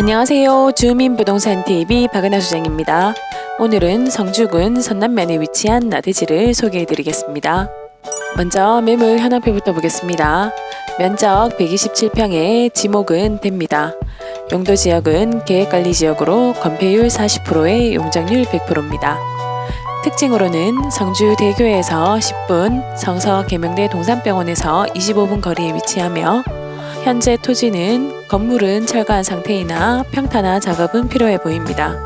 안녕하세요. 주민 부동산TV 박은하 소장입니다. 오늘은 성주군 선남면에 위치한 나대지를 소개해 드리겠습니다. 먼저 매물 현황표부터 보겠습니다. 면적 127평에 지목은 됩니다. 용도 지역은 계획관리 지역으로 건폐율 40%에 용적률 100%입니다. 특징으로는 성주 대교에서 10분, 성서 계명대 동산병원에서 25분 거리에 위치하며 현재 토지는 건물은 철거한 상태이나 평탄화 작업은 필요해 보입니다.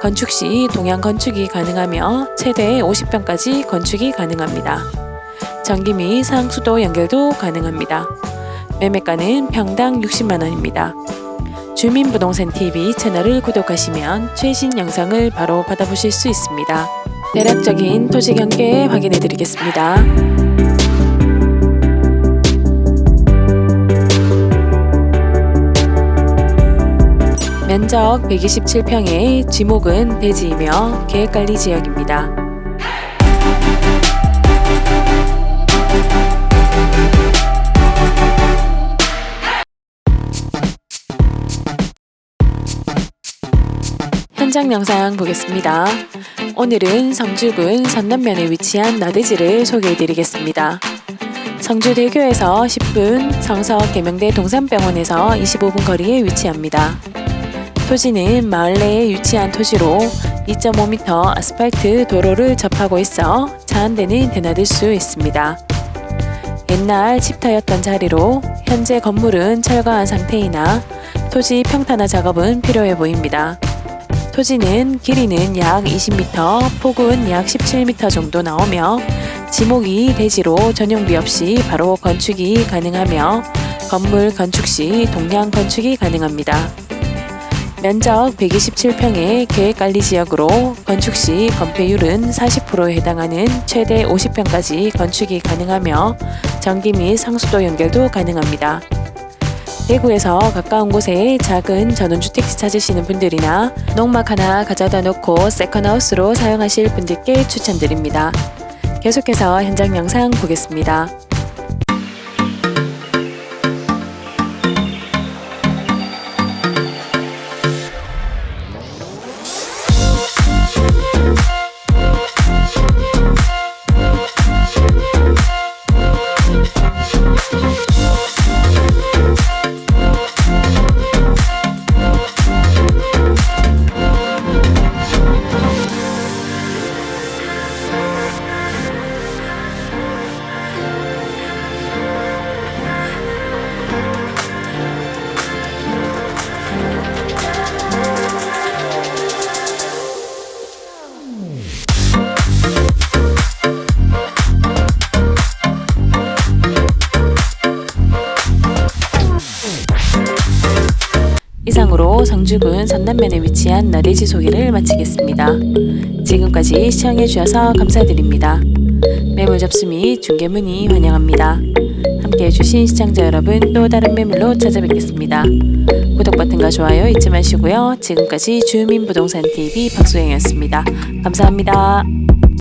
건축 시 동양 건축이 가능하며 최대 50평까지 건축이 가능합니다. 전기 및 상수도 연결도 가능합니다. 매매가는 평당 60만 원입니다. 주민부동산 TV 채널을 구독하시면 최신 영상을 바로 받아보실 수 있습니다. 대략적인 토지 경계 확인해 드리겠습니다. 면적 127평에 지목은 대지이며 계획관리 지역입니다. 현장 영상 보겠습니다. 오늘은 성주군 선남면에 위치한 나대지를 소개해드리겠습니다. 성주대교에서 10분, 성서 계명대 동산병원에서 25분 거리에 위치합니다. 토지는 마을 내에 위치한 토지로 2.5m 아스팔트 도로를 접하고 있어 차한 대는 드나들 수 있습니다. 옛날 집터였던 자리로 현재 건물은 철거한 상태이나 토지 평탄화 작업은 필요해 보입니다. 토지는 길이는 약 20m, 폭은 약 17m 정도 나오며 지목이 대지로 전용비 없이 바로 건축이 가능하며 건물 건축 시 동량 건축이 가능합니다. 면적 127평의 계획관리 지역으로 건축 시 건폐율은 40%에 해당하는 최대 50평까지 건축이 가능하며 전기 및 상수도 연결도 가능합니다. 대구에서 가까운 곳에 작은 전원주택지 찾으시는 분들이나 농막 하나 가져다 놓고 세컨하우스로 사용하실 분들께 추천드립니다. 계속해서 현장 영상 보겠습니다. 이상으로 성주군 선남면에 위치한 나대지 소개를 마치겠습니다. 지금까지 시청해주셔서 감사드립니다. 매물 접수 및 중개 문의 환영합니다. 함께 해주신 시청자 여러분 또 다른 매물로 찾아뵙겠습니다. 구독 버튼과 좋아요 잊지 마시고요. 지금까지 주민 부동산TV 박소영이었습니다. 감사합니다.